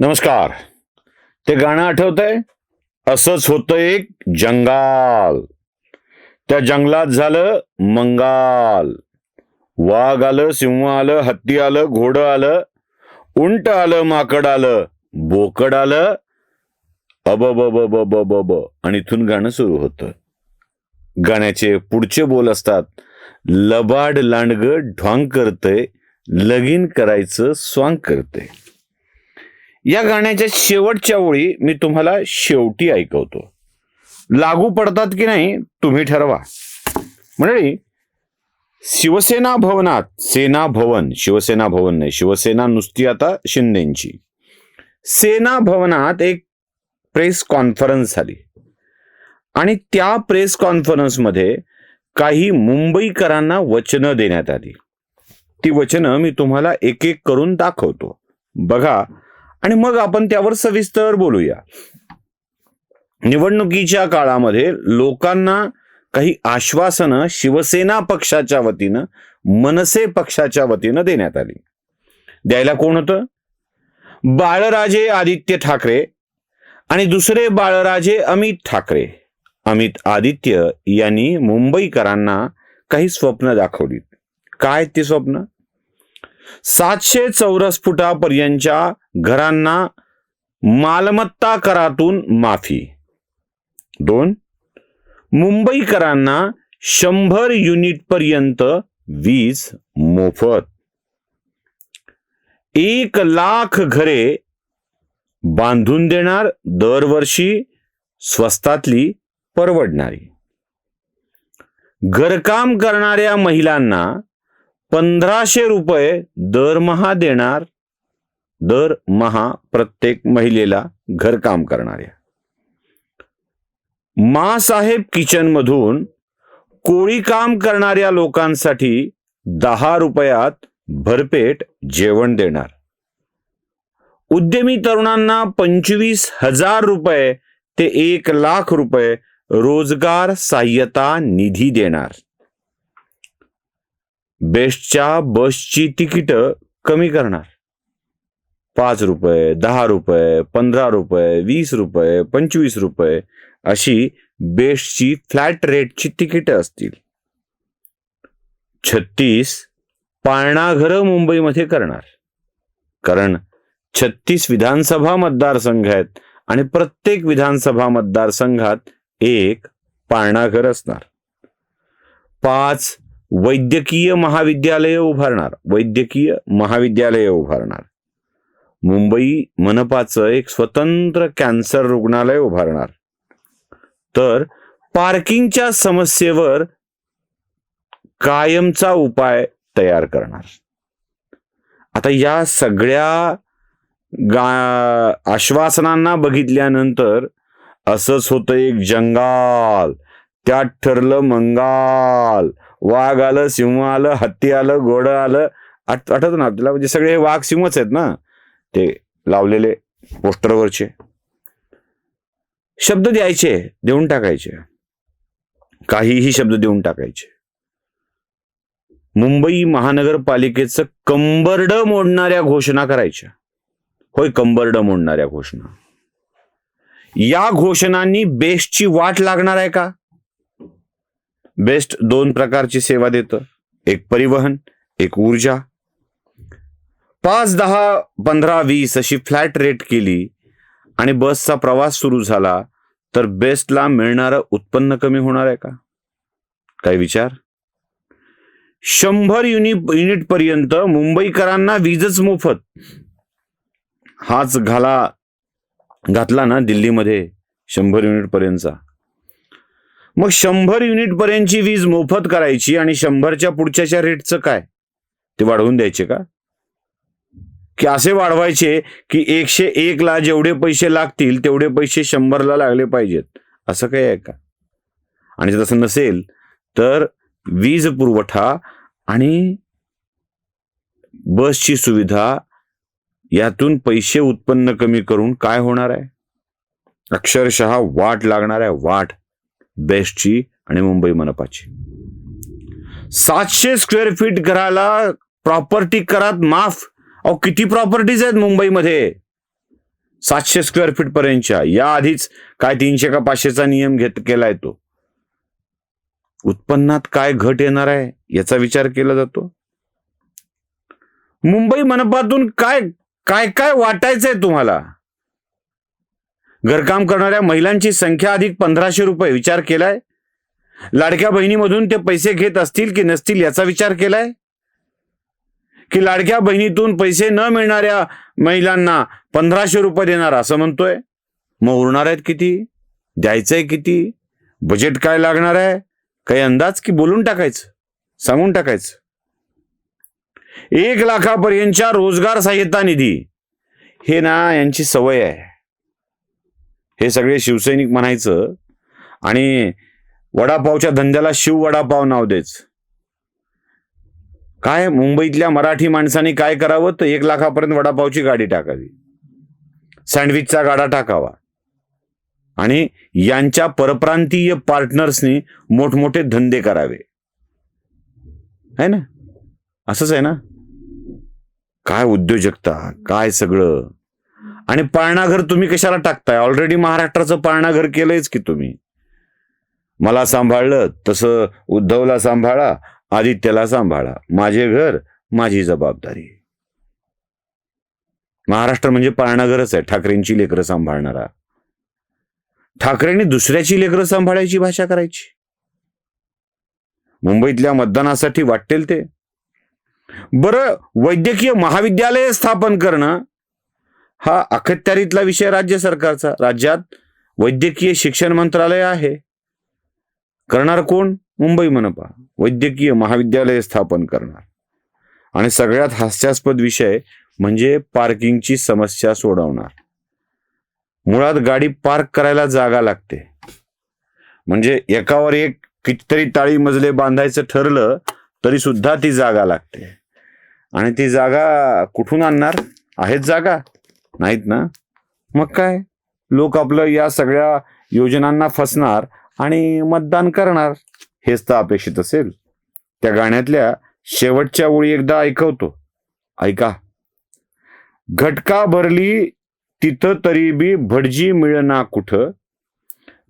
नमस्कार. ते गाणं आठवतंय? असंच होतं एक जंगाल. त्या जंगलात झालं मंगाल. वाघ आलं सिंह आलं हत्ती आलं घोडं आलं उंट आलं माकड आलं बोकड आलं अब ब ब ब ब ब ब आणि इथून गाणं सुरू होतं. गाण्याचे पुढचे बोल असतात लबाड लांडग ढॉंग करतंय लगीन करायचं स्वांग करते या गाण्याच्या शेवटच्या ओळी मी तुम्हाला शेवटी ऐकवतो. लागू पडतात की नाही तुम्ही ठरवा. मंडळी शिवसेना भवनात सेना भवन शिवसेना भवन नाही शिवसेना नुसती आता शिंदेची. सेना भवनात एक प्रेस कॉन्फरन्स झाली. आणि त्या प्रेस कॉन्फरन्समध्ये काही मुंबईकरांना वचनं देण्यात आली. ती वचनं मी तुम्हाला एक एक करून दाखवतो. बघा आणि मग आपण त्यावर सविस्तर बोलूया. निवडणुकीच्या काळामध्ये लोकांना काही आश्वासनं शिवसेना पक्षाच्या वतीनं मनसे पक्षाच्या वतीनं देण्यात आली. द्यायला कोण होतं? बाळराजे आदित्य ठाकरे आणि दुसरे बाळराजे अमित ठाकरे. अमित आदित्य यांनी मुंबईकरांना काही स्वप्न दाखवली. काय ती स्वप्न? सातशे चौरस फुटापर्यंतच्या घरांना मालमत्ता करातून माफी. दोन मुंबईकरांना शंभर युनिट पर्यंत वीज मोफत. एक लाख घरे बांधून देणार दरवर्षी स्वस्तातली परवडणारी. घरकाम करणाऱ्या महिलांना पंधराशे रुपये दरमहा देणार दरमहा प्रत्येक महिलेला घरकाम करणाऱ्या. मासाहेब किचन मधून कोळी काम करणाऱ्या लोकांसाठी दहा रुपयात भरपेट जेवण देणार. उद्यमी तरुणांना पंचवीस हजार रुपये ते एक लाख रुपये रोजगार सहाय्यता निधी देणार. बेस्टच्या बसची तिकीट कमी करणार. पाच रुपये दहा रुपये पंधरा रुपये वीस रुपये पंचवीस रुपये अशी बेस्टची फ्लॅट रेटची तिकीट असतील. छत्तीस पाळणाघरं मुंबईमध्ये करणार. कारण छत्तीस विधानसभा मतदारसंघ आहेत आणि प्रत्येक विधानसभा मतदारसंघात एक पाळणाघर असणार. पाच वैद्यकीय महाविद्यालय उभारणार. वैद्यकीय महाविद्यालय उभारणार. मुंबई मनपाचं एक स्वतंत्र कॅन्सर रुग्णालय उभारणार. तर पार्किंगच्या समस्येवर कायमचा उपाय तयार करणार. आता या सगळ्या गा आश्वासनांना बघितल्यानंतर असंच होतं एक जंगाल. त्यात ठरलं मंगाल. वाघ आलं सिंह आलं हत्ती आलं घोडं आलं. आठ ना आपल्याला म्हणजे सगळे हे वाघ सिंहच आहेत ना? ते लावलेले पोस्टरवरचे. शब्द द्यायचे देऊन टाकायचे. काहीही शब्द देऊन टाकायचे. मुंबई महानगरपालिकेचं कंबरड मोडणाऱ्या घोषणा करायच्या. होय कंबरड मोडणाऱ्या घोषणा. या घोषणांनी बेस्टची वाट लागणार आहे का? बेस्ट दोन प्रकारची सेवा देतं. एक परिवहन एक ऊर्जा. पाच दहा पंधरा वीस अशी फ्लॅट रेट केली आणि बसचा प्रवास सुरू झाला तर बेस्टला मिळणारं उत्पन्न कमी होणार आहे का? काय विचार? शंभर युनि युनिट पर्यंत मुंबईकरांना वीजच मोफत. हाच घाला घातला ना दिल्लीमध्ये शंभर युनिट पर्यंतचा. मग शंभर युनिट पर्यंतची वीज मोफत करायची आणि शंभरच्या पुढच्याच्या रेटचं काय? ते वाढवून द्यायचे का? की असे वाढवायचे की एकशे एक ला जेवढे पैसे लागतील तेवढे पैसे शंभरला लागले पाहिजेत. असं काही आहे का? आणि जर तसं नसेल तर वीज पुरवठा आणि बसची सुविधा यातून पैसे उत्पन्न कमी करून काय होणार आहे? अक्षरशः वाट लागणार आहे वाट. बेस्टची आणि मुंबई मनपाची. सातशे स्क्वेअर फीट घराला प्रॉपर्टी करात माफ. अहो किती प्रॉपर्टीज आहेत मुंबईमध्ये? सातशे स्क्वेअर फीट पर्यंतच्या. या आधीच काय तीनशे का पाचशेचा नियम घेत केलाय तो. उत्पन्नात काय घट येणार आहे याचा विचार केला जातो. मुंबई मनपातून काय काय काय वाटायचंय तुम्हाला? घरकाम करणाऱ्या महिलांची संख्या अधिक पंधराशे रुपये विचार केलाय. लाडक्या बहिणीमधून ते पैसे घेत असतील की नसतील याचा विचार केलाय? की लाडक्या बहिणीतून पैसे न मिळणाऱ्या महिलांना पंधराशे रुपये देणार असं म्हणतोय? मग उरणार आहेत किती? द्यायचंय किती? बजेट काय लागणार आहे? काही अंदाज की बोलून टाकायचं? सांगून टाकायचं? एक लाखापर्यंतच्या रोजगार सहाय्यता निधी. हे ना यांची सवय आहे. हे सगळे शिवसैनिक म्हणायचं आणि वडापावच्या धंद्याला शिव वडापाव नाव देच काय मुंबईतल्या मराठी माणसाने काय करावं? तर एक लाखापर्यंत वडापावची गाडी टाकावी. सँडविचचा गाडा टाकावा. आणि यांच्या परप्रांतीय पार्टनर्सनी मोठमोठे धंदे करावे. है ना? असंच आहे ना? काय उद्योजकता? काय सगळं? आणि पाळणाघर तुम्ही कशाला टाकताय? ऑलरेडी महाराष्ट्राचं पाळणाघर केलंयच की तुम्ही. मला सांभाळलं तसं उद्धवला सांभाळा आदित्यला सांभाळा. माझे घर माझी जबाबदारी. महाराष्ट्र म्हणजे पाळणाघरच आहे ठाकरेंची लेकरं सांभाळणारा. ठाकरेंनी दुसऱ्याची लेकरं सांभाळायची भाषा करायची. मुंबईतल्या मतदानासाठी वाटेल ते. बरं वैद्यकीय महाविद्यालय स्थापन करणं हा अखत्यारीतला विषय राज्य सरकारचा. राज्यात वैद्यकीय शिक्षण मंत्रालय आहे. करणार कोण? मुंबई मनपा. वैद्यकीय महाविद्यालय स्थापन करणार. आणि सगळ्यात हास्यास्पद विषय म्हणजे पार्किंगची समस्या सोडवणार. मुळात गाडी पार्क करायला जागा लागते. म्हणजे एकावर एक कितीतरी टाळी मजले बांधायचं ठरलं तरी सुद्धा ती जागा लागते. आणि ती जागा कुठून आणणार? आहेत जागा. नाहीत ना? मग काय? लोक आपलं या सगळ्या योजनांना फसणार आणि मतदान करणार. हेच तर अपेक्षित असेल. त्या गाण्यातल्या शेवटच्या ओळी एकदा ऐकवतो. ऐका. घटका भरली तिथं तरी बी भटजी मिळना कुठं?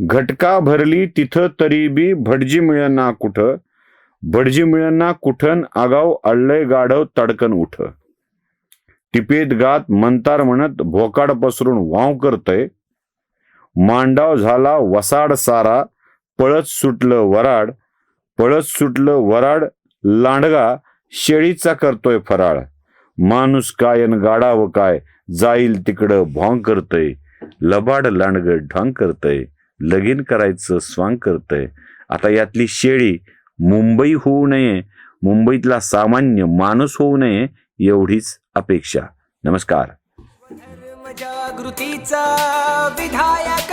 घटका भरली तिथं तरी बी भटजी मिळना कुठं? भटजी मिळना कुठन आगाव अडलय गाढव तडकन उठ? टिपेत गात मंतार म्हणत भोकाड पसरून वाव करतय. मांडाव झाला वसाड सारा पळत सुटलं वराड पळत सुटलं वराड लांडगा शेळीचा करतोय फराळ. माणूस कायन गाडावं काय जाईल तिकडं भॉंग करतय. लबाड लांडग ढांग करतय लगीन करायचं स्वांग करतय. आता यातली शेळी मुंबई होऊ नये मुंबईतला सामान्य माणूस होऊ नये एवढीच अपेक्षा. नमस्कार. जागृतीचा विधायक